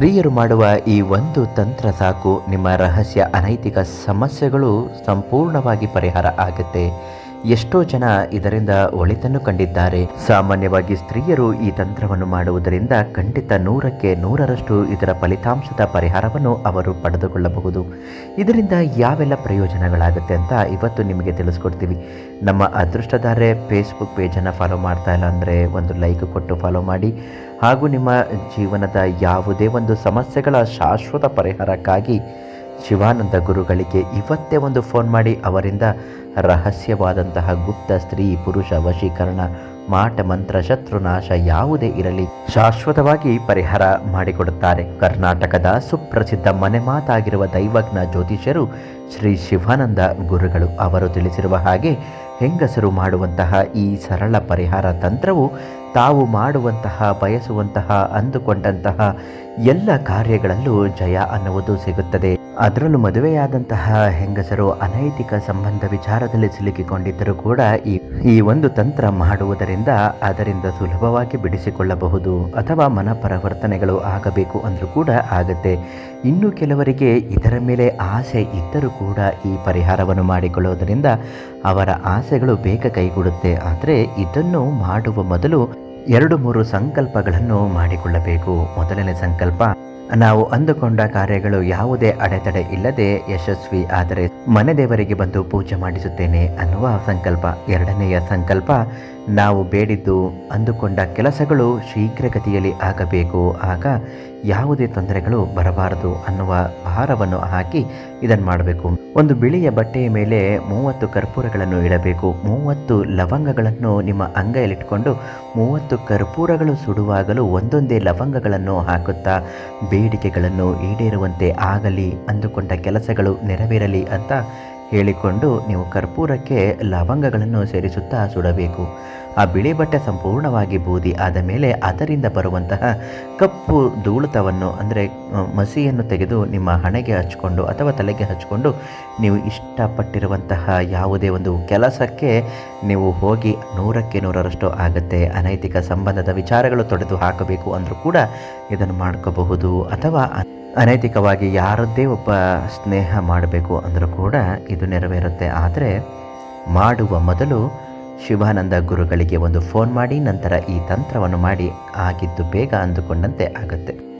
ಸ್ತ್ರೀಯರು ಮಾಡುವ ಈ ಒಂದು ತಂತ್ರ ಸಾಕು ನಿಮ್ಮ ರಹಸ್ಯ ಅನೈತಿಕ ಸಮಸ್ಯೆಗಳು ಸಂಪೂರ್ಣವಾಗಿ ಪರಿಹಾರ ಆಗುತ್ತೆ. ಎಷ್ಟೋ ಜನ ಇದರಿಂದ ಒಳಿತನ್ನು ಕಂಡಿದ್ದಾರೆ. ಸಾಮಾನ್ಯವಾಗಿ ಸ್ತ್ರೀಯರು ಈ ತಂತ್ರವನ್ನು ಮಾಡುವುದರಿಂದ ಖಂಡಿತ ನೂರಕ್ಕೆ ನೂರರಷ್ಟು ಇದರ ಫಲಿತಾಂಶದ ಪರಿಹಾರವನ್ನು ಅವರು ಪಡೆದುಕೊಳ್ಳಬಹುದು. ಇದರಿಂದ ಯಾವೆಲ್ಲ ಪ್ರಯೋಜನಗಳಾಗುತ್ತೆ ಅಂತ ಇವತ್ತು ನಿಮಗೆ ತಿಳಿಸ್ಕೊಡ್ತೀವಿ. ನಮ್ಮ ಅದೃಷ್ಟದಾರೆ ಫೇಸ್ಬುಕ್ ಪೇಜನ್ನು ಫಾಲೋ ಮಾಡ್ತಾ ಇಲ್ಲ ಅಂದರೆ ಒಂದು ಲೈಕ್ ಕೊಟ್ಟು ಫಾಲೋ ಮಾಡಿ. ಹಾಗೂ ನಿಮ್ಮ ಜೀವನದ ಯಾವುದೇ ಒಂದು ಸಮಸ್ಯೆಗಳ ಶಾಶ್ವತ ಪರಿಹಾರಕ್ಕಾಗಿ ಶಿವಾನಂದ ಗುರುಗಳಿಗೆ ಇವತ್ತೇ ಒಂದು ಫೋನ್ ಮಾಡಿ ಅವರಿಂದ ರಹಸ್ಯವಾದಂತಹ ಗುಪ್ತ ಸ್ತ್ರೀ, ಪುರುಷ, ವಶೀಕರಣ, ಮಾಟ, ಮಂತ್ರ, ಶತ್ರುನಾಶ ಯಾವುದೇ ಇರಲಿ, ಶಾಶ್ವತವಾಗಿ ಪರಿಹಾರ ಮಾಡಿಕೊಡುತ್ತಾರೆ. ಕರ್ನಾಟಕದ ಸುಪ್ರಸಿದ್ಧ ಮನೆ ಮಾತಾಗಿರುವ ದೈವಜ್ಞ ಜ್ಯೋತಿಷ್ಯರು ಶ್ರೀ ಶಿವಾನಂದ ಗುರುಗಳು ಅವರು ತಿಳಿಸಿರುವ ಹಾಗೆ ಹೆಂಗಸರು ಮಾಡುವಂತಹ ಈ ಸರಳ ಪರಿಹಾರ ತಂತ್ರವು ತಾವು ಮಾಡುವಂತಹ, ಬಯಸುವಂತಹ, ಅಂದುಕೊಂಡಂತಹ ಎಲ್ಲ ಕಾರ್ಯಗಳಲ್ಲೂ ಜಯ ಅನ್ನುವುದು ಸಿಗುತ್ತದೆ. ಅದರಲ್ಲೂ ಮದುವೆಯಾದಂತಹ ಹೆಂಗಸರು ಅನೈತಿಕ ಸಂಬಂಧ ವಿಚಾರದಲ್ಲಿ ಸಿಲುಕಿಕೊಂಡಿದ್ದರೂ ಕೂಡ ಈ ಈ ಒಂದು ತಂತ್ರ ಮಾಡುವುದರಿಂದ ಅದರಿಂದ ಸುಲಭವಾಗಿ ಬಿಡಿಸಿಕೊಳ್ಳಬಹುದು ಅಥವಾ ಮನ ಪರಿವರ್ತನೆಗಳು ಆಗಬೇಕು ಅಂದರೂ ಕೂಡ ಆಗುತ್ತೆ. ಇನ್ನು ಕೆಲವರಿಗೆ ಇದರ ಮೇಲೆ ಆಸೆ ಇದ್ದರೂ ಕೂಡ ಈ ಪರಿಹಾರವನ್ನು ಮಾಡಿಕೊಳ್ಳುವುದರಿಂದ ಅವರ ಆಸೆಗಳು ಬೇಗ ಕೈಗೂಡುತ್ತೆ. ಆದರೆ ಇದನ್ನು ಮಾಡುವ ಮೊದಲು ಎರಡು ಮೂರು ಸಂಕಲ್ಪಗಳನ್ನು ಮಾಡಿಕೊಳ್ಳಬೇಕು. ಮೊದಲನೇ ಸಂಕಲ್ಪ ನಾವು ಅಂದುಕೊಂಡ ಕಾರ್ಯಗಳು ಯಾವುದೇ ಅಡೆತಡೆ ಇಲ್ಲದೆ ಯಶಸ್ವಿ ಆದರೆ ಮನೆ ದೇವರಿಗೆ ಬಂದು ಪೂಜೆ ಮಾಡಿಸುತ್ತೇನೆ ಅನ್ನುವ ಸಂಕಲ್ಪ. ಎರಡನೆಯ ಸಂಕಲ್ಪ, ನಾವು ಬೇಡಿದ್ದು ಅಂದುಕೊಂಡ ಕೆಲಸಗಳು ಶೀಘ್ರಗತಿಯಲ್ಲಿ ಆಗಬೇಕು. ಆಗ ಯಾವುದೇ ತೊಂದರೆಗಳು ಬರಬಾರದು ಅನ್ನುವ ಭಾರವನ್ನು ಹಾಕಿ ಇದನ್ನು ಮಾಡಬೇಕು. ಒಂದು ಬಿಳಿಯ ಬಟ್ಟೆಯ ಮೇಲೆ ಮೂವತ್ತು ಕರ್ಪೂರಗಳನ್ನು ಇಡಬೇಕು. ಮೂವತ್ತು ಲವಂಗಗಳನ್ನು ನಿಮ್ಮ ಅಂಗೈಯಲ್ಲಿಟ್ಕೊಂಡು ಮೂವತ್ತು ಕರ್ಪೂರಗಳು ಸುಡುವಾಗಲೂ ಒಂದೊಂದೇ ಲವಂಗಗಳನ್ನು ಹಾಕುತ್ತಾ ಬೇಡಿಕೆಗಳನ್ನು ಈಡೇರುವಂತೆ ಆಗಲಿ ಅಂದುಕೊಂಡ ಕೆಲಸಗಳು ನೆರವೇರಲಿ ಅಂತ ಹೇಳಿಕೊಂಡು ನೀವು ಕರ್ಪೂರಕ್ಕೆ ಲವಂಗಗಳನ್ನು ಸೇರಿಸುತ್ತಾ ಸುಡಬೇಕು. ಆ ಬಿಳಿ ಬಟ್ಟೆ ಸಂಪೂರ್ಣವಾಗಿ ಬೂದಿ ಆದ ಮೇಲೆ ಅದರಿಂದ ಬರುವಂತಹ ಕಪ್ಪು ಧೂಳುತವನ್ನು ಅಂದರೆ ಮಸಿಯನ್ನು ತೆಗೆದು ನಿಮ್ಮ ಹಣೆಗೆ ಹಚ್ಕೊಂಡು ಅಥವಾ ತಲೆಗೆ ಹಚ್ಕೊಂಡು ನೀವು ಇಷ್ಟಪಟ್ಟಿರುವಂತಹ ಯಾವುದೇ ಒಂದು ಕೆಲಸಕ್ಕೆ ನೀವು ಹೋಗಿ ನೂರಕ್ಕೆ ನೂರರಷ್ಟು ಆಗುತ್ತೆ. ಅನೈತಿಕ ಸಂಬಂಧದ ವಿಚಾರಗಳು ತೊಡೆದು ಹಾಕಬೇಕು ಅಂದರೂ ಕೂಡ ಇದನ್ನು ಮಾಡ್ಕೋಬಹುದು. ಅಥವಾ ಅನೈತಿಕವಾಗಿ ಯಾರದ್ದೇ ಒಬ್ಬ ಸ್ನೇಹ ಮಾಡಬೇಕು ಅಂದರೂ ಕೂಡ ಇದು ನೆರವೇರುತ್ತೆ. ಆದರೆ ಮಾಡುವ ಮೊದಲು ಶಿವಾನಂದ ಗುರುಗಳಿಗೆ ಒಂದು ಫೋನ್ ಮಾಡಿ, ನಂತರ ಈ ತಂತ್ರವನ್ನು ಮಾಡಿ, ಆಗಿದ್ದು ಬೇಗ ಅಂದುಕೊಂಡಂತೆ ಆಗುತ್ತೆ.